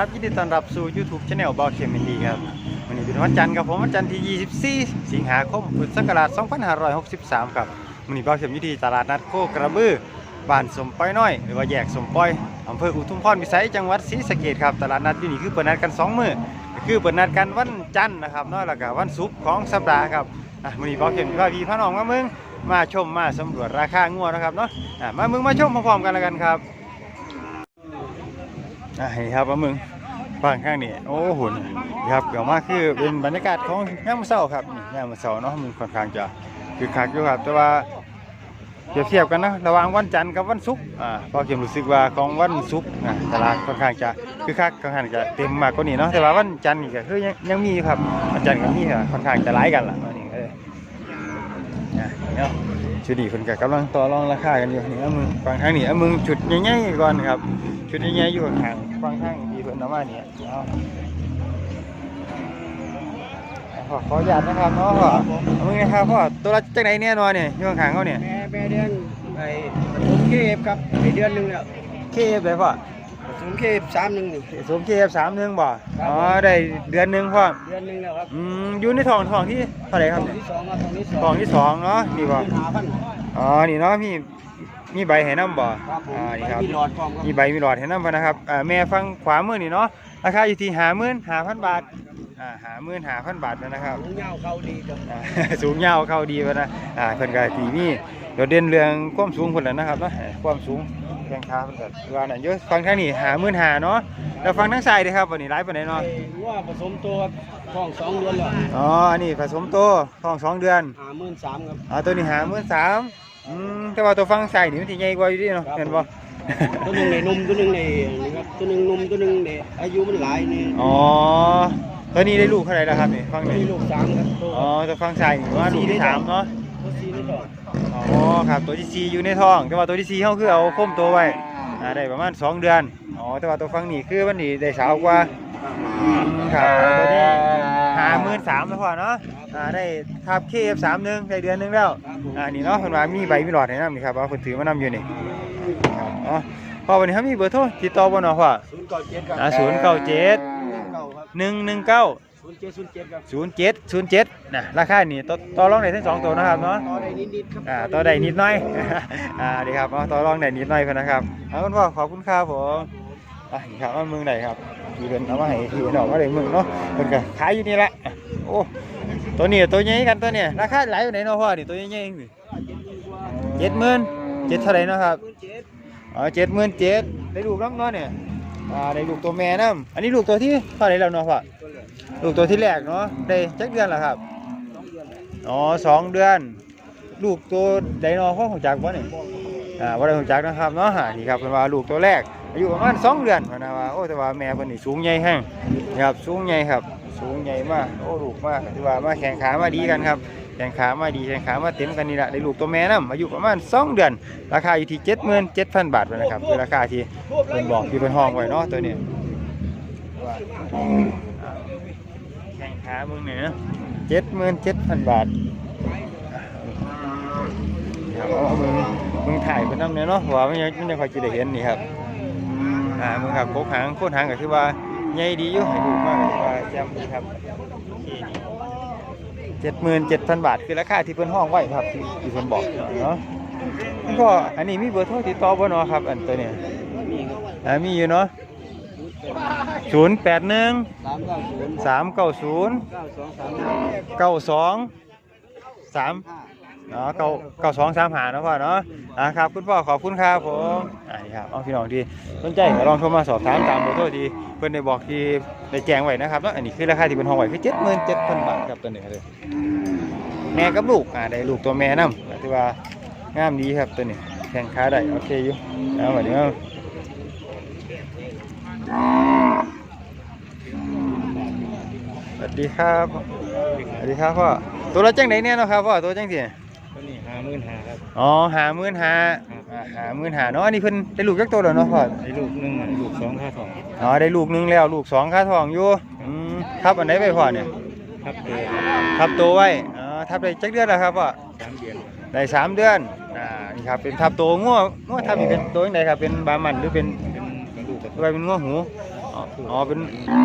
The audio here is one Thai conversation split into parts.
ครับยินดีต้อนรับสู่ YouTube Channel บอลเคมินดีครับวันนี้เป็นวันจันทร์ครับผมวันจันทร์ที่ 24 สิงหาคมพุทธศักราช 2563 ครับวันนี้บอลเคมอยู่ที่ตลาดนัดโคกระบือบ้านสมป้อยน้อย หรือว่าแยกสมป้อยอำเภออุทุมพรวิสัยจังหวัดศรีสะเกษครับตลาดนัดอยู่นี่คือเปิดนัดกัน 2 มื้อคือเปิดนัดกันวันจันทร์นะครับนาะแล้วก็วันศุกร์ของสัปดาห์ครับวันนี้บอลเคมพาพี่พาน้องมาเมืองมาชมมาสำรวจราคางัวนะครับเนาะอะมาเมืองมาชมพร้อมๆกันแล้วกันครับ อะนี่ครับว่ามึงฟังข้างนี้โอ้หุ่นครับเกี่ยวมาคือเป็นบรรยากาศของยามมื้อเช้าครับนี่ามมื้อเช้าเนาะมึงค่อนข้างจะคือคักอยู่ครับ แต่ว่าเปรียบเทียบกันนะระหว่างวันจันทร์กับวันศุกร์อ่าพอเข็มรู้สึกว่าของวันศุกร์นะตลาดค่อนข้างจะคือคักค่อนข้างจะเต็มมากกว่านี้เนาะแต่ว่าวันจันทร์นี่ก็คือยังยังมีครับวันจันทร์กับมีก็ค่อนข้างจะหลายกันล่ะวันนี้เอออะเนาะ ชุดนี้เพิ่นก็กำลังต่อรองราคากันอยู่นี่เอามึงฟังทางนี้เอามึงชุดใหญ่ๆก่อนครับชุดใหญ่ๆอยู่ข้างๆฟังข้างดีเพิ่นเอามาเนี่ยเอาขอขออนุญาตนะครับเนาะพ่อเอามึงนะครับพ่อตัวละจังไหนเนี่ยนอนเนี่ยอยู่ข้างๆเขาเนี่ยแม่แม่เดือนไอ้ผสมเคฟครับไอ้เดือนหนึ่งแล้วเคฟเลยพ่อผ สมเคฟสามหนึ่งนี่ สมเคฟสามหนึ่งบ่อ๋อได้เดือนหนึ่งพ่อเดือนหนึ่งแล้วครับอืมอยู่ในท้องท้องที่เท่าไหร่ครับตอนที่สองครับตอนที่สองท้องที่สองเนาะนี่บ่หาพันอ๋อนี่เนาะมีมีใบให้น้ำบ่ครับผมอ่านี่ไปครับมีหลอดพร้อมครับมีใบมีหลอดให้น้ำบ่นะครับอ่าแม่ฟังขวามือนี่เนาะราคาอยู่ที่ห้าหมื่นห้าพันบาท อ่าห้าหมื่นห้าพันบาทนะครับหางยาวเข้าดีครับอ่า สูงยาวเข้าดีไปนะอ่าเพิ่นก็สีมีโดดเด่นเรื่องความสูงเพิ่นแหละนะครับเนาะเอ่อความสูงแข้งขาเพิ่นก็ว่านั่นเยอะฟังทางนี้หามื่นหาเนาะแล้วฟังทางซ้ายเด้อครับวันนี้ไลฟ์ปานใดเนาะไอ้ว่าผสมตัวครับท้องสองเดือนแล้วอ๋ออันนี้ผสมโตท้องสองเดือนหาหมื่นสามครับ อ๋อตัวนี้หามื่นสามอืมแต่ว่าตัวฟังซ้ายนี่มันสิใหญ่กว่าอยู่ดิเนาะครับเห็นบ่ ตัวหนึ่งในนมตัวหนึ่งในนี่ครับตัวหนึ่งนมตัวหนึ่งในอายุมันหลายนี่อ๋อ ตัวนี้ได้ลูกเท่าไหร่แล้วครับนี่ฟังมีนี่ลูกสามครับตัวอ๋อตัวฟังซ้ายนี่ว่าลูกที่สามเนาะตัวสี่นี่ต่ออ๋อครับตัวที่สี่อยู่ในท้อง แต่ว่าตัวที่สี่เขาคือเอาโค้มตัวไว้อ่าได้ประมาณสองเดือนอ๋อแต่ว่าตัวฟังนี่คือมันนี่ได้สาวกว่าครับตัวนี้หาหมื่นสามแล้วพอเนาะอ่าได้ทับเคฟสามหนึ่งได้เดือนหนึงแล้วครับผมอ่านี่เนาะเพิ่นว่ามีใบมีหลอดให้นำนี่ครับว่าเพิ่นถือมานำอยู่นี่ครับอ๋อพอวันนี้เขามีเบอร์โทรติดต่อบ่เนาะพ่อศูนย์เก้าเจ็ด หนึ่งหนึ่งเก้าศูนย์เจ็ดศูนย์เจ็ดครับศูนย์เจ็ดศูนย์เจ็ดนะราคานี่ต่อต่อรองได้ทั้งสองตัวนะครับเนาะต่อได้นิดๆครับอ่าต่อได้นิดหน่อย อ่าดีครับเอาต่อรองได้นิดหน่อยเพิ่นนะครับเอาคุณพ่อขอบคุณครับผมอะนี่ครับเอาเมืองไหนครับที่เพิ่นเอามาให้ที่เพิ่นเอามาได้เมืองเนาะเพิ่นก็ขายอยู่นี่แหละอะโอ้ตัวนี้ตัวใหญ่กันตัวเนี้ราคาหลายอยู่ไหนเนาะพ่อนี่ตัวใหญ่ๆนี่เจ็ดหมื่นเจ็ดเท่าไหร่เนาะครับเจ็ดอ๋อเจ็ดหมื่นเจ็ดได้ลูกน้ำเนาะเนี่ย อ่าได้ลูกตัวแม่น้ำอันนี้ลูกตัวที่เท่าไหร่แล้วเนาะพ่อวเหลือลูกตัวที่แรกเนาะได้จักเดือนแล้วครับสองเดือนอ๋อสองเดือน ลูกตัวไดโนพ่อของจักรวะนี่อ่าว่าได้ของจักรนะครับเนาะอ่านี่ครับเป็นว่าลูกตัวแรก อายุประมาณสองเดือนเพิ่นนะว่าโอ้แต่ว่าแม่เพิ่นนี่สูงใหญ่แห้งครับสูงใหญ่ครับ สูงใหญ่มากโอ้ลูกมากถือว่ามาแข่งขามาดีกันครับ ข่งขามาดีแข่งขามาเต็มกันนี่แหละได้ลูกตัวแม่นํอายุประมาณสองเดือน ราคาอยู่ที่เจ็ดหมื่นเจ็ดพันบาทเลยนะครับคือราคาที่เพิ่นบอกที่เพิ่นห้องไว้เนาะตัวนี้ว่าแข่งขามึงเนี่ยเจ็ดหมื่นเจ็ดพันบาทครับเอามึงมึงถ่ายเพิ่นนำเนี่ยเนาะเพราะว่ามันยังมันยังค่อยสิได้เห็นนี่ครับอ่ามึงครับโคกหางโคตรหางก็คือว่าใหญ่ดีอยู่ให้ดูมากก็ถือว่าแจ่มดีครับโอเคดี เจ็ดหมื่นเจ็ดพันบาทคือราคาที่เพิ่นห้องไว้ครับที่ที่เพิ่นบอกเนาะก็อันนี้มีเบอร์โทรติดต่อบ่เนาะครับ อันตัวเนี้ยมีอ่ามีอยู่เนาะศูนย์แปดหนึ่งสามเก้าศูนย์สามเก้าศูนย์เก้าสองสาม เก้าสองสามหาเก้าเก้าสองสามหาเนาะพ่อเนาะอ่าครับคุณพ่อขอบคุณครับผมอ่านี่ครับเอาพี่น้องที่สนใจก็ลองโทรมาสอบถามตามเบอร์โทรที่เพิ่อนได้บอกที่ได้แจ้งไว้นะครับเนาะอันนี้คือราคาที่เป็นห้องไว้คือเจ็ดหมื่นเจ็ดพันบาทครับตัวหนี้เลยแม่กับลูกอ่าได้ลูกตัวแม่นำถือว่างามดีครับตัวนี้แข่งขาได้โอเคอยู่เอาวันนี้เอาสวัสดีครับ สวัสดีครับพ่อ ตัวละจังไหนเนี่ยนาะครับพ่อ ตัวแจังสิ ตัวนี้ห้าหมื่นห้าครับ อ๋อหาหมื่นหาหาหมื่นหาเนาะอันนี้เพิ่นได้ลูกจักตัวแล้วเนาะพ่อไอ้ลูกหนึ่งอะลูกสองค่าสองอ๋อได้ลูกหนึงแล้วลูกสองค่าทองอยู่อืมทับอันไหนไปพ่อเนี่ยครับตัวทับตัวไว้อ๋อทับได้จักเดือนแล้วครับพ่อ สามเดือนได้สามเดือน อ่า นี่ครับ เป็นทับตัวงัวงัวทับนี่เป็นตัวยังไงครับ เป็นบามันหรือเป็นเป็นกระดูกกระหรือว่าเป็นงัวหู อ๋ออ๋อเป็น อื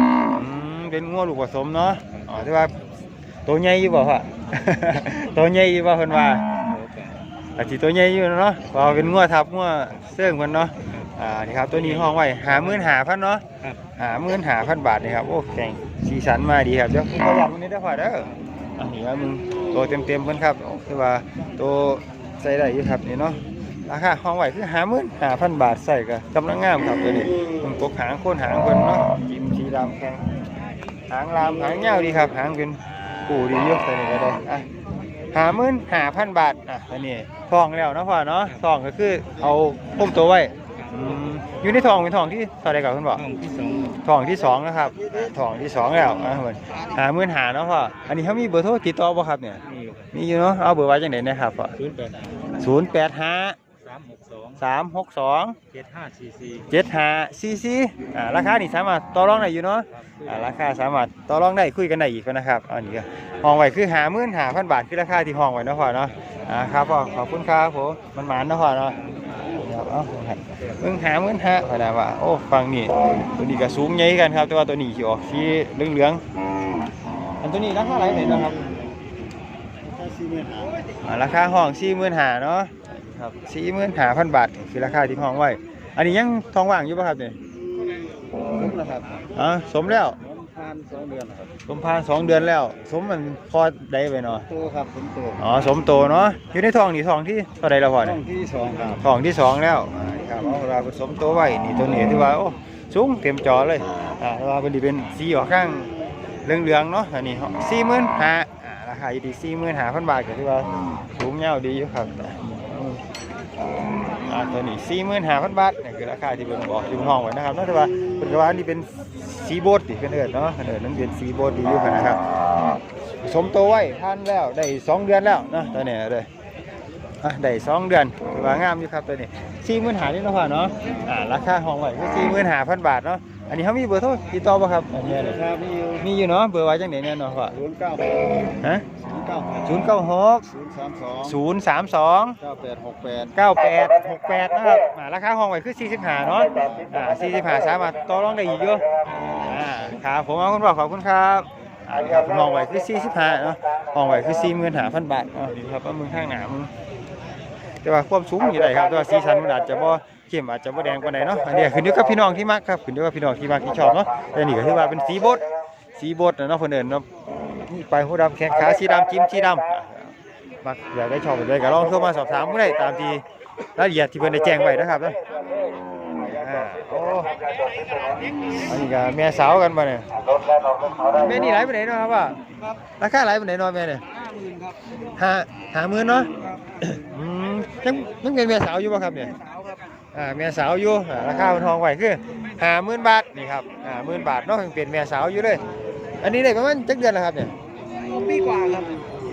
ม เป็นงัวลูกผสมเนาะ อ๋อที่ว่า ตัวใหญ่อยู่บ่พ่อตัวใหญ่อยู่บ่เพิ่นว่าอาจสิตัวใหญ่อยู่เนาะเพราะว่าเป็นงัวทับงัวเสื่องเพิ่นเนาะอ่านี่ครับตัวนี้ห้องไว้55,000เนาะครับ55,000บาทนี่ครับโอ้แข็งสีสันมาดีครับเดี๋ยวผมขอยับตรงนี้เด้อพ่อเด้ออะนี่ว่ามึงตัวเต็มๆเพิ่นครับโอ้คือว่าตัวใส่ได้อยู่ครับนี่เนาะราคาห้องไว้คือ55,000บาทใส่ก็กำลังงามครับตัวนี้มันปกหางโคนหางเพิ่นเนาะจิ้มสีดำแข็งหางลามหางยาวดีครับหางเป็น ปูดีอยู่ตัวนี้ก็ได้อะหาหมื่นหาพันบาทอะตัวนี้ทองแล้วเนาะพ่อเนาะทองก็คือเอาพุ่มตัวไว้อืมอยู่ในทองเป็นทองที่เท่าไรกับคุณบอก ห้องที่สองทองที่สองนะครับอะทองที่สองแล้วอะเหมือนหาหมื่นหาเนาะพ่ออันนี้เขามีเบอร์โทรติดต่อบ่ครับเนี่ย นี่มีอยู่เนาะเอาเบอร์ไว้จังไหนนะครับพ่อศูนย์แปดศูนย์แปดห้าสามหกส องสามหกสองเจ็ดห้าสี่สี่เจ็ดห้าซีซีอ่าราคานี่สามารถต่อรองได้อยู่เนาะอ่าราคาสามารถต่อรองได้คุยกันได้อีกนะครับอันนี้ก็ห้องไว้คือหามื่นหาพันบาทคือราคาที่ห้องไว้เนาะพ่อเนาะอ่าครับพ่อขอบคุณครับผมมันหมานเนาะพ่อเนาะเดี๋ยวเอาเพิ่งหามื่นหาพอได้ว่าโอ้ฟังนี่ตัวนี้ก็สูงใหญ่กันครับ แต่ว่าตัวนี้สิออกสีเหลืองๆอันตัวนี้ราคาอะไรเนี่ยนะครับถ้าสี่หมื่นห้าอ่าราคาห้องสี่หมื่นหาเนาะ ครับสี่หมื่นหาพันบาทคือราคาที่ห้องไว้ อันนี้ยังทองว่างอยู่ป่ะครับเนี่ยคุ้มนะครับอ๋อสมแล้วผมทานสองเดือนนะครับสมพานสองเดือนแล้ว สมมันพอได้ไปเนาะโตครับผมโตอ๋อสมโตเนาะอยู่ในทองนี่ทองที่เท่าไรแล้วพอห้เนี่อยงที่สองครับทองที่สองแล้วอ่าครับเอาเราผสมโตไว้นี่ตัวนี้ที่ว่าโอ้สูงเต็มจอเลยอ่าแต่ว่าเป็นดีเป็นสีออกข้างเหลืองๆเนาะอันนี้สี่หมื่นห้าอ่าราคาอยู่ที่สี่หมื่นห้าพันบาทก็ถือว่าสูงเงาวดีอยู่ครับ อ่าตัวนี้สี่หมื่นห้าพันบาทนี่คือราคาที่เป็นบอกที่ห้องไว้นะครับเนาะแต่ว่าเป็นกระว่านี่เป็นสีโบดดิเป็นเอิดเนาะเอิดนั้นเป็นสีโบดดีอยู่นะครับสมตัวไว้ท่านแล้วได้สองเดือนแล้วนะตัวนี้เลยได้สองเดือนถือว่างามอยู่ครับตัวนี้สี่หมื่นหานี่เนาะพ่อเนาะราคาห้องไว้ก็สี่หมื่นหาพันบาทเนาะ อันนี้เขามีเบอร์โทรติดต่อป่ะครับอันนี้เลยครับมีอยู่มีอยู่เนาะเบอร์ไว้จังไหนเนี่ยเนาะพ่อศูนย์เก้าหกฮะศูนย์เก้าหกศูนย์เก้าหกศูนย์สามสองศูนย์สามสองเก้าแปดหกแปดเก้าแปดหกแปดนะครับอ่าราคาห้องไว้คือสี่สิบห้าเนาะอ่าสี่สิบห้าสามารถต่อรองได้อีกเยอะอ่าครับผมเอาคุณบอกขอบคุณครับอ่านี่ครับห้องไว้คือสี่สิบห้าเนาะห้องไว้คือสี่หมื่นห้าพันบาทอ๋อนี่ครับว่ามึงข้างหนามึงแต่ว่าความสูงอยู่ได้ครับแต่ว่าสีสันมันอาจจะบ่ เข้มอาจจะบ่แดงปานใดเนาะอันนี้ขึ้นอยู่กับพี่น้องที่มักครับขึ้นอยู่กับพี่น้องที่มักที่ชอบเนาะแต่นี่ก็ถือว่าเป็นสีบดสีบดนะเนาะเพิ่นเอิ้นเนาะนี่ปลายหูดำแขนขาสีดำจิ้มสีดำอะมักอยากได้ชอบได้ก็ลองโทรมาสอบถามผู้ใดตามที่รายละเอียดที่เพิ่นได้แจ้งไว้นะครับเนาะอ่าโอ้อันนี้ก็แม่สาวกันบ่เนี่ยแม่นี่หลายปานใดเนาะครับว่าครับราคาหลายปานใดเนาะแม่เนี่ยห้าหมื่นครับห้าห้าหมื่นเนาะครับอืมยังยังเป็นแม่สาวอยู่ป่ะครับเนี่ยสาวครับ อ่าแม่สาวอยู่อ่าราคาบนทองไหวคือห้าหมื่นบาทนี่ครับห้าหมื่นบาทเนาะยังเป็นแม่สาวอยู่เลย อันนี้ได้ประมาณจักเดือนแล้วครับเนี่ยปีกว่าครับ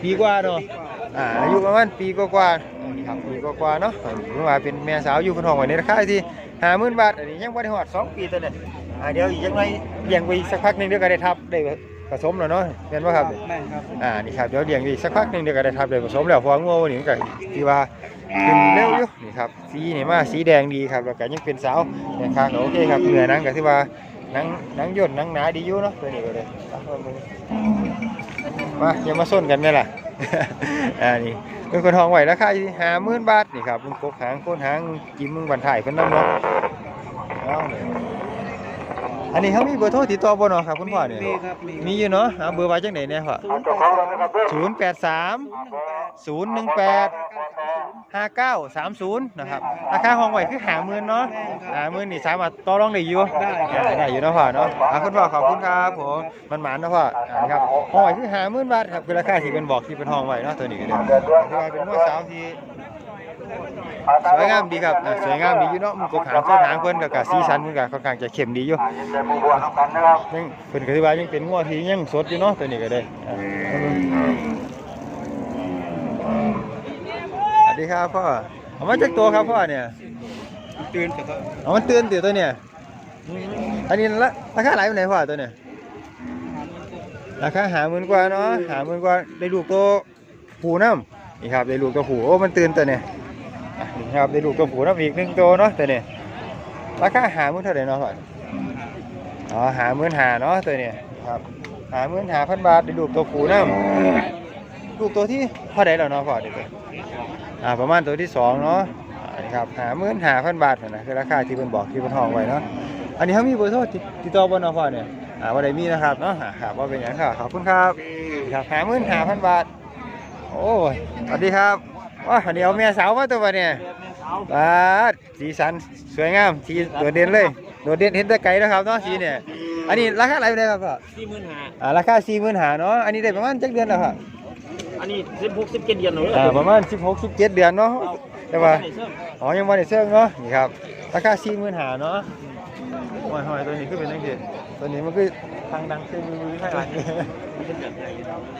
ปีกว่าเนาะปีกว่าอ่าอายุประมาณปีกว่าๆนี่ครับปีกว่าๆเนาะเมื่อว่าเป็นแม่สาวอยู่บนทองไหวในราคาที่ห้าหมื่นบาทอันนี้ยังบ่ได้ฮอดสองปีตัวเนี่ยอ่าเดี๋ยวอีกจังไงเลี้ยงไปอีกสักพักหนึงเดี๋ยวก็ได้ทับได้ผสมแล้วเนาะเห็นป่ะครับเนี่ยแม่นครับ อ่านี่ครับเดี๋ยวเลี้ยงอีกสักพักหนึงเดี๋ยวก็ได้ทับได้ผสมแล้วเพองัวนี่มันก็ที่ว่าขึ้นเร็วอยู่ นี่ครับสีนี่มาสีแดงดีครับแล้วก็ยังเป็นสาวแข่งข้างก็โอเคครับเหนือนังก็ที่ว่านังนังย่นนังหนาดีอยู่เนาะตัวนี้ก็เลยมายังมาอย่ามาส้นกันไหมล่ะอ่านี่เป็นคนทองไหวราคาอยู่ที่ห้าหมื่นบาทนี่ครับมึงกกหางโคนหางจิ้มมึงบันถ่ายเพิ่นน้ำเนาะเอาเนี่ย อันนี้เขามีเบอร์โทรติดต่อบ่เนาะครับคุณพ่อเนี่ยมีครับมีมีอยู่เนาะเอาเบอร์ไว้จังไหนเนี่ยพ่อศูนย์แปดสามศูนย์แปดสามศูนย์หนึ่งแปดห้าเก้าสามศูนย์นะครับราคาห้องไหวคือหาหมื่นเนาะหาหมื่นนี่สามารถต่อรองได้อยู่ได้คอ่ารับได้อยู่เนาะพ่อเนาะอ่าคุณพ่อขอบคุณครับผมมันหมานเนาะพ่ออ่านี่ครับห้องไหวคือหาหมื่นบาทครับคือราคาที่เป็นบอกที่เป็นห้องไหวเนาะตัวนี้ก็ได้ที่ว่าเป็นมวดสาวที่ สวยงามดีครับอ่าสวยงามดีอยู่เนาะมันกบหางโคตรหางเพิ่นแล้วก็สีสันเพิ่นก็ค่อนข้างจะเข้มดีอยู่ยังเพิ่นก็ถือว่ายังเป็นงัวที่ยังสดอยู่เนาะตัวนี้ก็ได้อ่าสวัสดีครับพ่อเอามาจากตัวครับพ่อเนี่ยตื่นแต่ก็เอามันเตือนติตัวเนี่ยอืมอันนี้ละราคาหลายปานไหนพ่อตัวเนี่ยราคาหาหมื่นกว่าเนาะหาหมื่นกว่าได้ลูกตัวผูน้ำนี่ครับได้ลูกตัวผูโอ้มันตื่นตัวเนี่ยอะ นี่ครับได้ลูกตัวผู้น้ำอีกหนึ่งตัวเนาะตัวนี่ยราคาหามื่นเท่าไหร่เนาะพ่ออ๋อหามื่นหาเนาะตัวนี้ครับหามื่นหาพันบาทได้ลูกตัวผู้น้ำลูกตัวที่เท่าไดแล้วเนาะพ่อเดี๋ยวนี้อ่าประมาณตัวที่สองเนาะอ่านี่ครับหาหมื่นหาพันบาทนั่นะคือราคาที่เพิ่นบอกที่เพิ่นห้องไว้เนาะอันนี้เขามีเบอร์โทรติดต่อบ่เนาะพ่อเนี่ยอ่าบ่ได้มีนะครับเนาะอ่าครับบ่เป็นหยังครับขอบคุณครับครับหาหมื่นหาพันบาทโอ้สวัสดีครับ ว้าเดี๋ยวแม่สาวมาตัวบัดเนี่ยบาดสีสันสวยงามสีโดดเด่นเลยโดดเด่นเห็นแต่ไกลนะครับเนาะสีเนี่ยอันนี้ราคาอะไรเลยครับพ่อสี่หมื่นห้าอ่าราคาสี่หมื่นหาเนาะอันนี้ได้ประมาณจักเดือนแล้วครับอันนี้สิบหกสิบเจ็ดเดือนหนูอ่าประมาณสิบหกสิบเจ็ดเดือนเนาะแต่ว่าอ๋อยังวันในเสื้อเนาะนี่ครับราคาสี่หมื่นหาเนาะหอยหอยตัวนี้คือเป็นจังซี่ตัวนี้มันคือทางดังเส้นมือข้างหลัง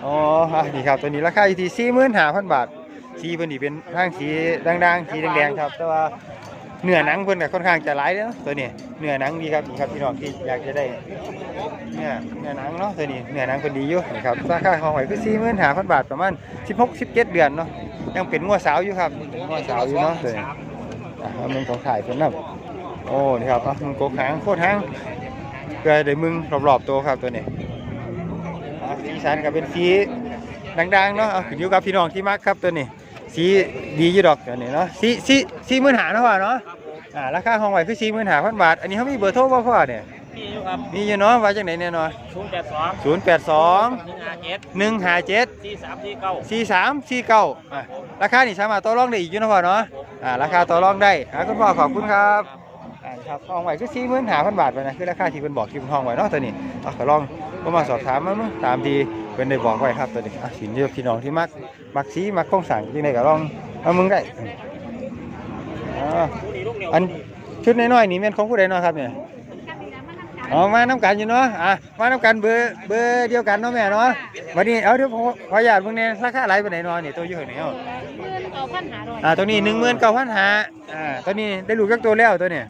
อ๋ออะนี่ครับตัวนี้ราคาอยู่ที่สี่หมื่นห้าพันบาท สีเพิ่นนี่เป็นทางสีด่างๆสีแดงๆครับ แต่ว่าเนื้อหนังเพิ่นก็ค่อนข้างจะหลายเด้อเนาะตัวนี้เนื้อหนังดีครับนี่ครับพี่น้องที่อยากจะได้เนื้อเนื้อหนังเนาะตัวนี้เนื้อหนังเพิ่นดีอยู่นี่ครับราคาของหอยคือสี่หมื่นห้าพันบาทประมาณสิบหกสิบเจ็ดเดือนเนาะยังเป็นงัวสาวอยู่ครับงัวสาวอยู่เนาะตัวนี้อะเอามึงของถ่ายเพิ่นนํโอ้นี่ครับอะมึงโกกหางโคตรหางเพื่อได้มึงรอบๆตัวครับตัวนี้สีสันก็เป็นสีดังๆเนาะขึ้นอยู่กับพี่น้องที่มักครับตัวนี้ สีดีอยู่ดอกตัวนี้เนาะสีสีสีหมื่นหาเนาะพ่อเนาะอ่าราคาห้องไว้คือสี่หมื่นหาพันบาท อันนี้เขามีเบอร์โทรบ่พ่อเนี่ยนี่อยู่ครับมีอยู่เนาะว่าจังไหนเนี่ยเนาะศูนย์แปดสองศูนย์แปดสองหนึ่งห้าเจ็ดหนึ่งห้าเจ็ดสี่สามสี่เก้าสี่สามสี่เก้าอะราคานี่สามารถต่อรองได้อีกอยู่เนาะพ่อเนาะอ่าราคาต่อรองได้อ่าคุณพ่อขอบคุณครับอ่าครับห้องไว้คือสี่หมื่นหาพันบาทไปนะคือราคาที่เพิ่นบอกที่เพิ่นห้องไว้เนาะตัวนี้เอาขอลองก็มาสอบถามมามั้งตามที่ เพิ่นได้บอกไว้ครับตัวนี้อะสินเดียวพี่น้องที่มักมักสีมักโครงสร้างที่ไหนก็ลองเอามึงได้อ่าผู้นี้ลูกเดียวอันชุดน้อยๆนี่แม่นของผู้ใดเนาะครับเนี่ย อ๋อมาน้ำกันอยู่เนาะอะมาน้ำกันเบอร์เบอร์เดียวกันเนาะแม่เนาะวันนี้เอาเดี๋ยวผมขออนุญาตเบิ่งเนี่ยราคาหลายปานใดเนาะนี่ตัวอยู่ข้างในเฮาเงินเอาพันหาร้อยอ่าตัวนี้หนึ่งหมื่นเก้าพันหาอ่าตัวนี้ได้ลูกจักตัวแล้วตัวเนี่ย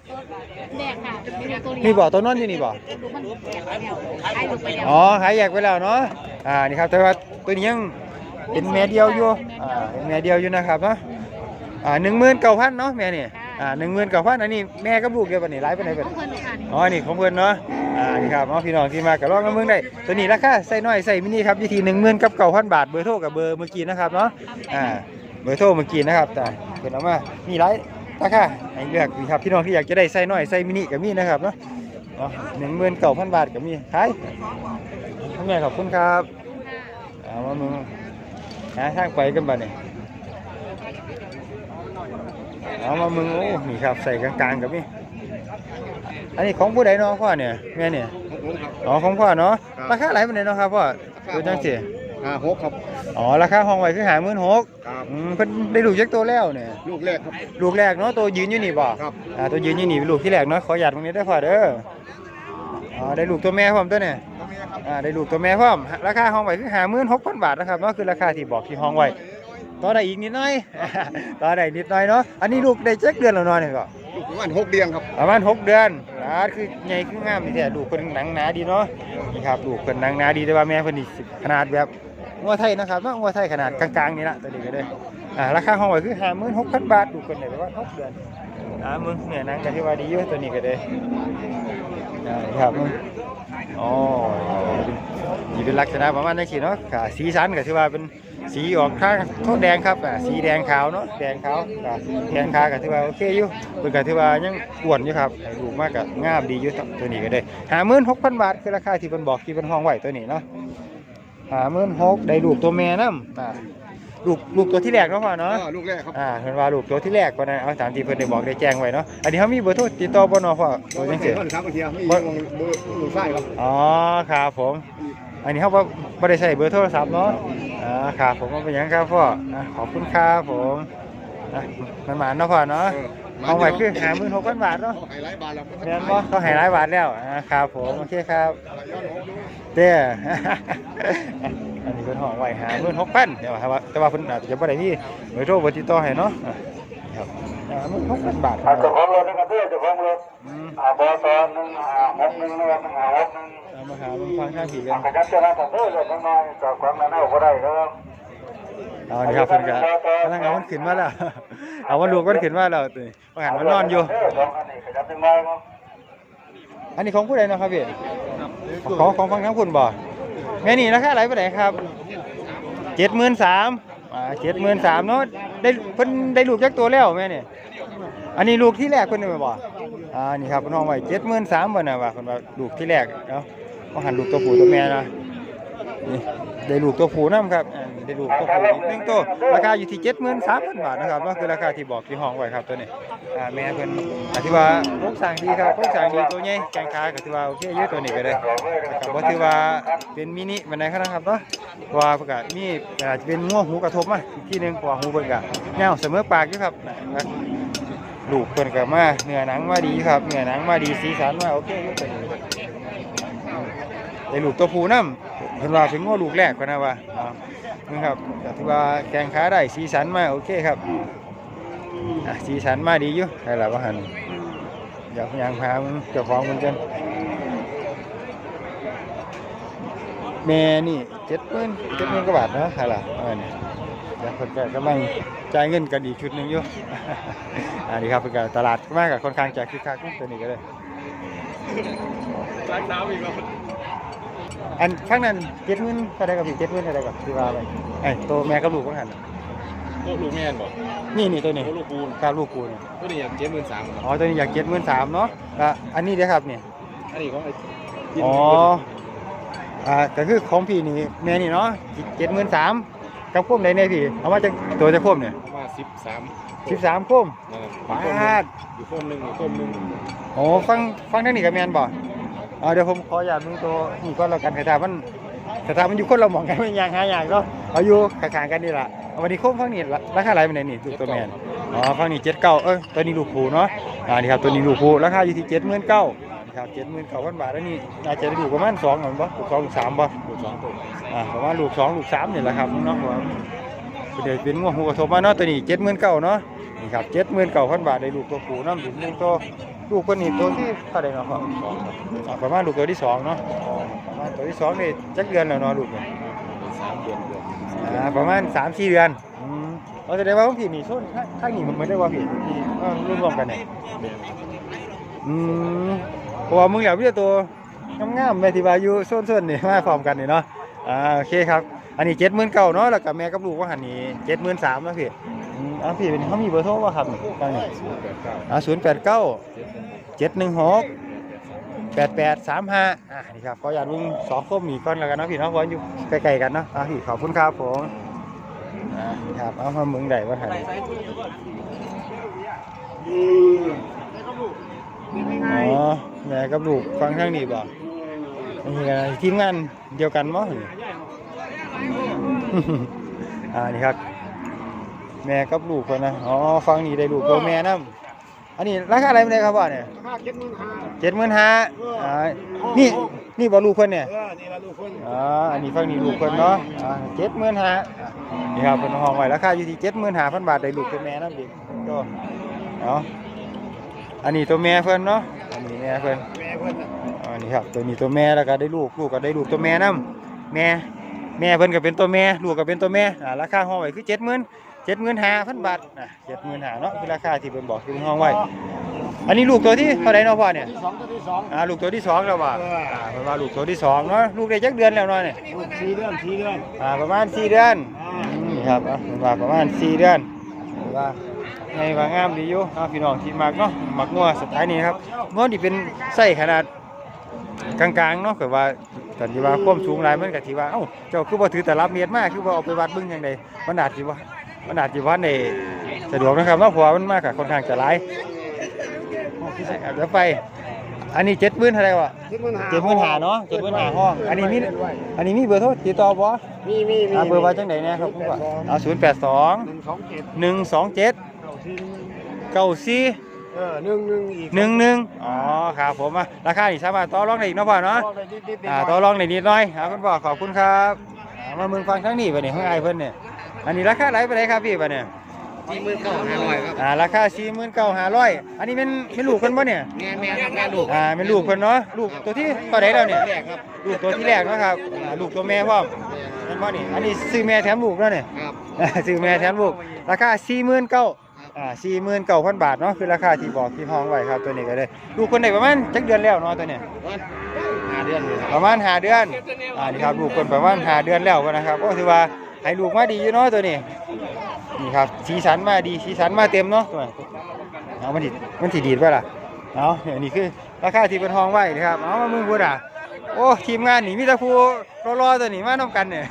แดกค่ะมีตัวเดียวนี่บ่ตัวนอนอยู่นี่บ่ดูมันแดกไปแล้วขายลูกไปแล้วอ๋อขายแยกไปแล้วเนาะอ่านี่ครับแต่ว่าตัวนี้ยังเป็นแม่เดียวอยู่อ่าเป็นแม่เดียวอยู่นะครับเนาะอ่าหนึ่งหมื่นเก้าพันเนาะแม่นี่ อ่าหนึ่งหมื่นเก้าพันอันนี้แม่กับลูกเดียวกันนี่หลายปานใดขเบิอดงเพิ่นค่ะ อ๋อนี่ของเพื่อนเนาะอ่านี่ครับอ๋อพี่น้องที่มากับลองน้ำมึงได้ตัวนี้ราคาใส่น้อยใส่มินิครับอยู่ที่หนึ่งหมื่นกับเก้าพันบาทเบอร์โทรกับเบอร์เมื่อกี้นะครับเนาะอ่าเบอร์โทรเมื่อกี้นะครับแต่เพิ่นเอามามีหลายราคาให้เลือกนี่ครับพี่น้องที่อยากจะได้ใส่น้อยใส่มินิก็มีนะครับเนาะอ๋อหนึ่งหมื่นเก้าพันบาทก็มีขายคุณแม่ขอบคุณครับ เอามามึงหาทางไปกันบ้านี่ เอามามึงโอ้นี่ครับใส่กลางๆกับมีอันนี้ของผู้ใดเนาะพ่อเนี่ยแม่เนี่ยอ๋อของพ่อเนาะราคาอะไรเป็นไงเนาะครับพ่อดูจังสิห้าหกครับอ๋อราคาห้องไว้คือหาหมื่นหกครับอืมเพิ่นได้ลูกจักตัวแล้วเนี่ยลูกแรกครับลูกแรกเนาะตัวยืนอยู่นี่บ่ครับอ่าตัวยืนอยู่นี่เป็นลูกที่แรกเนาะขอหยาดตรงนี้ได้อพ่อเด้ออ๋อได้ลูกตัวแม่พร้อมตัวเนี่ยอ่าได้ลูกตัวแม่พร้อมราคาห้องไว้คือหาหมื่นหกพันบาทนะครับเนาะคือราคาที่บอกที่ห้องไว้ ต่อได้อีกนิดหน่อย ต่อได้นิดหน่อยเนาะ อันนี้ลูกได้จักเดือนแล้วเนาะเนี่ยก็ลูกประมาณหกเดือนครับประมาณหกเดือนอ่าคือใหญ่คืองามนี่แท้ลูกเพิ่นหนังหนาดีเนาะ นี่ครับลูกเพิ่นหนังหนาดีแต่ว่าแม่เพิ่นนี่สิขนาดแบบงัวไทยนะครับเนาะงัวไทยขนาดกลางๆนี่ละตัวนี้ก็ได้อ่าราคาห้องไว้คือ56,000บาทลูกเพิ่นได้ประมาณ6เดือนอ่ามึงเนี่ยหนังก็ถือว่าดีอยู่ตัวนี้ก็ได้อ่านี่ครับมึงอ๋อนี่เป็นลักษณะประมาณนี้สิเนาะค่ะสีสันก็ถือว่าเป็น สีออกข้างโทษแดงครับอ่าสีแดงขาวเนาะแดงขาวอ่าแดงขาวก็ถือว่าโอเคอยู่เพิ่นก็ถือว่ายังอ้วนอยู่ครับให้ดูมากกับงามดีอยู่ครับตัวนี้ก็ได้หาหมื่นหกพันบาทคือราคาที่เพิ่นบอกที่เพิ่นห้องไว้ตัวนี้เนาะหาหมื่นหกได้ลูกตัวแม่นำอ่าลูกลูกตัวที่แรกเนาะพ่อเนาะอ่าลูกแรกครับอ่าเพิ่นว่าลูกตัวที่แรกก่อนนะเอาตามที่เพิ่นได้บอกได้แจ้งไว้เนาะอันนี้เฮามีเบอร์โทรติดต่อบ่เนาะพ่อตัวจังซี่ต้นครับเทียมีอยู่เบอร์ลูกไส้ครับอ๋อครับผม อันนี้เฮาบ่บ่ได้ใช้เบอร์โทรศัพท์เนาะอ่าครับผมบ่เป็นหยังครับพ่ออ่าขอบคุณครับผมอะมันหมานเนาะพ่อเนาะเออเอาไว้คือหาหมื่นหกพันบาทเนาะไฮไลท์บาร์แล้วแม่นบ่เขาให้หลายบาทแล้วอ่าครับผมโอเคครับย้อนหกดูเด้อ อันนี้เพิ่นห้องไว้หาเพิ่น6,000เดี๋ยวว่าแต่ว่าเพิ่นอาจจะบ่ได้มีเบอร์โทรเบอร์ติดต่อให้เนาะอะครับอ่ามัน6,000บาทครับเจ้าของรถนะครับเด้อเจ้าของรถอืม อ่าบสหนึ่งห้าหกหนึ่งนะครับหนึ่งห้าหกหนึ่ง เอามาหาเบิ่งฟังข้างผีกันขยับเจ้าหน้าที่เด้อเจ้าน้อยจากความนั้นเอาก็ได้ครับเอานี่ครับเพิ่นก็กำลังเอามันขึ้นมาแล้วเอามันลูกมันขึ้นมาแล้วตัวนี้ว่าหันมันนอนอยู่เด้อสองอันนี้ขยับจังน้อยครับอันนี้ของผู้ใดเนาะครับพี่ของของฟังทั้งคุณบ่แม่นี่ราคาไหลไปไหนครับเจ็ดหมื่นสามอ่าเจ็ดหมื่นสามเนาะได้เพิ่นได้ลูกจักตัวแล้วแม่นี่อันนี้ลูกที่แรกเพิ่นได้บ่อ่านี่ครับเพิ่นห้องไว้เจ็ดหมื่นสามเพิ่นน่ะว่าเพิ่นว่าลูกที่แรกเนาะ บ่หันลูกตัวผู้ตัวแม่นะนี่ได้ลูกตัวผู้นํครับอ่าได้ลูกตัวผู้อีกหนึ่งตัวราคาอยู่ที่เจ็ดหมื่นสามพันบาทนะครับเนาะคือราคาที่บอกที่ห้องไว้ครับตัวนี้แม่เพิ่นอธิว่าโครงสร้างดีครับโครงสร้างดีตัวใหญ่แกงขาก็ถือว่าโอเคอยู่ตัวนี้ก็ได้นะครับว่าถือว่าเป็นมินิบันไดครับนะครับเนาะว่าประกาศมีอาจจะเป็นง่วงหูกระทบมาอีกที่หนึ่งเพราะว่าหูเพิ่นก็แนวเสมอปากอยู่ครับนะลูกเพิ่นก็มาเนื้อหนังมาดีครับเนื้อหนังมาดีสีสันมาโอเคอยู่ตัวนี้ ได้ลูกตัวผู้นำเพิ่นว่าเป็นง่วลูกแรกก็นะว่านี่ครับก็ถือว่าแกงขาได้สีสันมาโอเคครับสีสันมาดีอยู่ใครล่ะว่าหันอยากยังพามเจ้าของมันกันแม่นี่เจ็ดหมื่นเจ็ดหมื่นกว่าบาทเนาะอะไรล่ะประมาณนี้เดี๋ยวคนก็กำลังจ่ายเงินกันอีกชุดหนึ่งอยู่อันนี้ครับเป็นการตลาดมากกับค่อนข้างจะคึกคักตัวนี้ก็เลยร้านน้ำอีกแล้ว อันข้างนั้นเจ็ดหมื่นเท่าไรกับพี่เจ็ดหมื่นเท่าไรกับที่ว่าไปไอ้ตัวแม่กับลูกก็หันก็ลูกแม่นบอกนี่นี่ตัวนี้ก็ลูกปูนกับลูกกูนี่ก็นี่อยากเจ็ดหมื่นสามอ๋อตัวนี้อยากเจ็ดหมื่นสามเนาะอะอันนี้เด้อครับเนี่ยอันนี้ของไอ้อ๋ออ่าก็คือของพี่นี่แม่นี่เนาะเจ็ดหมื่นสามกับพุ่มไหนเนี่ยพี่เอามาจากตัวจะพุ่มเนี่ยมาสิบสามสิบสามพุ่มนั่นแหละปาดอยู่ต้นหนึ่งอยู่ต้นหนึ่งโอ้ฟังฟังทางนี้กับแมนบ่อ่าเดี๋ยวผมขออยากมึงตัวนี่ก็แล้วกันแต่ถ้ามันแต่ถ้ามันอยู่คนเราหมองกันมันยางหาอย่างก็เอาอยู่ข้างๆกันนี่ล่ะเอาวันนี้โค้งฟังนี่ละราคาอะไรเป็นไหนนี่ลูกตัวแมนอ๋อฟังนี่เจ็ดเก้าเอ้ยตัวนี้ลูกผูเนาะอ่านี่ครับตัวนี้ลูกผูราคาอยู่ที่เจ็ดหมื่นเก้านี่ครับเจ็ดหมื่นเก้าพันบาทแล้วนี่น่าจะได้ลูกประมาณสองหรือบ่ลูกสองลูกสามบ่อยู่สองต้นอ่าประมาณลูกสองลูกสามนี่แหละครับเนาะว่าเดี๋ยวเป็นงวหูกระทบมาเนาะตัวนี้เจ็ดหมื่นเก้าเนาะนี่ครับเจ็ดหมื่นเก้าพันบาทได้ลูกตัวผูน้ำถึงหนึ่งตัว ลูกคนนี้ตัวที่เท่าไหร่เนาะครับสองครับอ่าประมาณลูกตัวที่สองเนาะประมาณตัวที่สองนี่จักเดือนแล้วเนาะลูกเนี่ยเป็นสามเดือนเดือนอ่าประมาณสามสี่เดือนอืมเราจะได้ว่าพี่นี่ส้นข้างนี้มันไม่ได้ว่าพี่ที่เออรวมๆกันเนี่ยแม่นอืมเพราะว่ามึงอยากพี่ตัวงามๆแม่ที่ว่าอยู่ส้นๆนี่มาพร้อมกันนี่เนาะอ่าโอเคครับ อันนี้เจ็ดหมื่นเก้าเนาะแล้วกับแม่กับลูกว่าหันนี่เจ็ดหมื่นสามนะพี่ อ่าพี่เป็นเขามีเบอร์โทรว่าครับตั้งนี่ศูนย์แปดเก้าอ่าศูนย์แปดเก้าเจ็ดหนึ่งหกแปดแปดสามห้าอะนี่ครับขออยากมึงสองคมหนีก่อนแล้วกันเนาะพี่เนาะเพราะอยู่ใกล้ๆกันเนาะอะพี่ขอบคุณครับผมอ่านี่ครับเอามาเมืองใดว่าไทยอ๋อแม่กับลูกฟังทางนี้บ่นี่กันทีมงานเดียวกันมั้งอ่านี่ครับ แม่กับลูกคนนะอ๋อฟังนี่ได้ลูกตัวแม่นํอันนี้ราคาอะไรไม่ได้ครับบ่เนี่ยห้าเจ็ดหมื่นห้าเจ็ดหมื่นห้าอ่านี่นี่บอลูกเพิ่นเนี่ยเออนี่ละลูกคนอ่าอันนี้ฟังนี่ลูกเพิ่นเนาะอ่าเจ็ดหมื่นห้านี่ครับเพิ่นห้องไว้ราคาอยู่ที่เจ็ดหมื่นห้าพันบาทได้ลูกตัวแม่น้ำเด็กก็เนาะอันนี้ตัวแม่เพิ่นเนาะอันนี้แม่เพิ่นแม่เพื่อนน่ะอันนี้ครับตัวนี้ตัวแม่แล้วก็ได้ลูกลูกก็ได้ลูกตัวแม่น้ำแม่แม่เพิ่นก็เป็นตัวแม่ลูกก็เป็นตัวแม่อ่าราคาห้องไว้คือเจ็ดหมื่น เจ็ดหมื่นห้าพันบาทอะเจ็ดหมื่นห้าเนาะคือราคาที่เพิ่นบอกที่เพิ่นห้องไว้ อันนี้ลูกตัวที่เท่าไหร่เนาะพ่อเนี่ยที่สองตัวที่สองอ่าลูกตัวที่สองแล้วว่ะเอออ่อ่าประมาณลูกตัวที่สองเนาะลูกได้จักเดือนแล้วเนาะเนี่ยลูกสี่เดือนสี่เดือนอ่าประมาณสี่เดือนอ่าอืมนี่ครับอะเป็นว่าประมาณสี่เดือนถือว่าในว่างามดีอยู่เอาพี่น้องที่มักเนาะมักงัวสไตล์นี้ครับงัวนี่เป็นไส้ขนาดกลางๆเนาะก็ว่าตอนที่ว่าความสูงหลายมันก็ที่ว่าเอ้าเจ้าคือบ่ถือแต่รับเมียดมากคือบ่เอาไปวัดเบิ่งจังไดมันอาจสิว่า มันอาจสิว่าในสะดวกนะครับเนาะเพราะว่ามันมากกับค่อนข้างจะหลายเดี๋ยวไป อันนี้เจ็ดหมื่นเท่าไหร่วะเจ็ดหมื่นห้าเจ็ดหมื่นหาเนาะเจ็ดหมื่นหาห้อง อันนี้มี อันนี้มีเบอร์โทรติดต่อบ่มีมีมีอ่าเบอร์ว่าจังไหนเนี่ยครับคุณพ่อเอาศูนย์แปดสองหนึ่งสองเจ็ดหนึ่งสองเจ็ดเก้าสี่เก้าสี่เออหนึ่งหนึ่งอีกหนึ่งหนึ่งอ๋อครับผมอะราคานี่สามารถต่อรองได้อีกเนาะพ่อเนาะต่อได้นิดๆหน่อ่าอยๆต่อรองได้นิดหน่อยครับคุณพ่อขอบคุณครับอ่ามาเมืองฟังทั้งนี้ไปเนี่ยข้างไอ้เพิ่นเนี่ย อันนี้ราคาไหลไปไหนครับพี่ปะเนี่ยสี่หมื่นเก้าห้าร้อยครับอ่าราคาสี่หมื่นเก้าห้าร้อยอันนี้เป็นเป็นลูกเพิ่นปะเนี่ยแม่แม่ครับแม่ลูกอ่าเป็นลูกเพิ่นเนาะลูกตัวที่ตัวไหนแล้วเนี่ยแรกครับลูกตัวที่แรกเนาะครับอ่าลูกตัวแม่พ่อมเห็นบ่นี่อันนี้ซื้อแม่แถมลูกแล้วเนี่ยครับซื้อแม่แถมลูก ราคาสี่หมื่นเก้าอ่าสี่หมื่นเก้าพันบาทเนาะคือราคาที่บอกที่ห้องไว้ครับตัวนี้ก็เลยลูกคนไหนประมาณจักเดือนแล้วเนาะตัวเนี้ยห้าเดือนอยู่ครับประมาณห้าเดือนอ่านี่ครับลูกคนประมาณห้าเดือนแล้วนะครับก็ถือว่า ให้ลูกมาดีอยู่เนาะตัวนี้นี่ครับสีสันมาดีสีสันมาเต็มเนาะตัวนี้เอามันถิมันถิดีดไว้ล่ะเอาเนี่ยนี่คือราคาที่เป็นห้องไว้นะครับเอามามึงพูดอะโอ้ทีมงานหนีมีแต่ผู้รอๆตัวนี้มาน้ำกันเนี่ย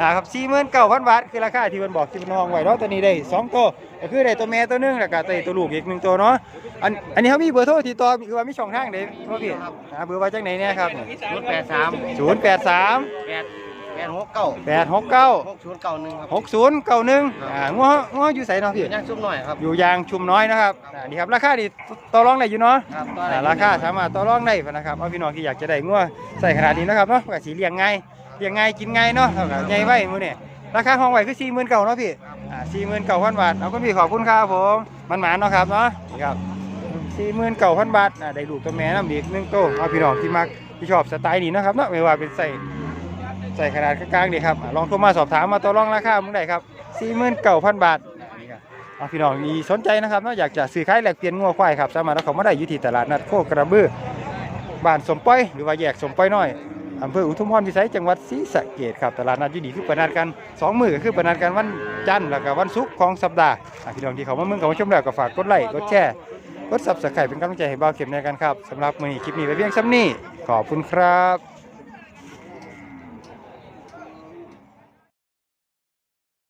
อ่าครับสี่หมื่นเก้าพันบาทคือราคาที่มันบอกที่เป็นห้องไว้เนาะตัวนี้ได้สองตัวก็คือได้ตัวแม่ตัวหนึงแล้วก็ได้ตัวลูกอีกหนึ่งตัวเนาะอันอันนี้เขามีเบอร์โทรติดต่อคือว่ามีช่องทางเด้พ่อพี่อ่าเบอร์ว่าจังไหนเนี่ยครับศูนย์แปดสามศูนย์แปดสามแปด แปดหกเก้าแปดหกเก้าหกศูนย์เก้าหนึ่งครับหกศูนย์เก้าหนึ่งอ่างัวงัวอยู่ใส่เนาะพี่ย่างชุ่มหน่อยครับอยู่ยางชุมน้อยนะครับอ่านี่ครับราคาดีต่อรองได้อยู่เนาะครับอ่าราคาสามารถต่อรองได้นะครับเอาพี่น้องที่อยากจะได้งัวใส่ขนาดนี้นะครับเนาะก็สีเลี้ยงง่ายเลี้ยงง่ายกินง่ายเนาะเท่ากับใหญ่ไว้มื้อนี่ราคาห้องไว้คือสี่หมื่นเก้าเนาะพี่อ่าสี่หมื่นเก้าพันบาทเอาคุณพี่ขอบคุณครับผมมันหมานเนาะครับเนาะนี่ครับสี่หมื่นเก้าพันบาทอ่าได้ลูกตัวแม่น้ำอีกหนึ่งโตวเอาพี่น้องที่มักที่ชอบสไตล์นี้นะครับเนาะไม่ว่าเป็นใส่ ใส่ขนาดกลางๆดีครับลองโทรมาสอบถามมาต่อรองราคามึงได้ครับ49,000บาทเอาพี่น้องมีสนใจนะครับนาะอยากจะซื้อขายแลกเปลี่ยนงัวควายครับสามารถเอาเข้ามาได้อยู่ที่ตลาดนัดโคกระบือบ้านสมป้อยหรือว่าแยกสมป้อยน้อยอำเภออุทุมพรพิสัยจังหวัดศรีสะเกษครับตลาดนัดยู่ดีคือเปิดนัดกันสองมื้อก็คือเปิดนัดกันวันจันทร์แล้วก็วันศุกร์ของสัปดาห์พี่น้องที่เขามาเมืองเขามาชมแล้วก็ฝากกดไลค์กดแชร์กด Subscribe เป็นกำลังใจให้เบาเข็มในกันครับสำหรับมือนี้คลิปนี้ไปเพียงซ้ำนี้ขอบคุณครับ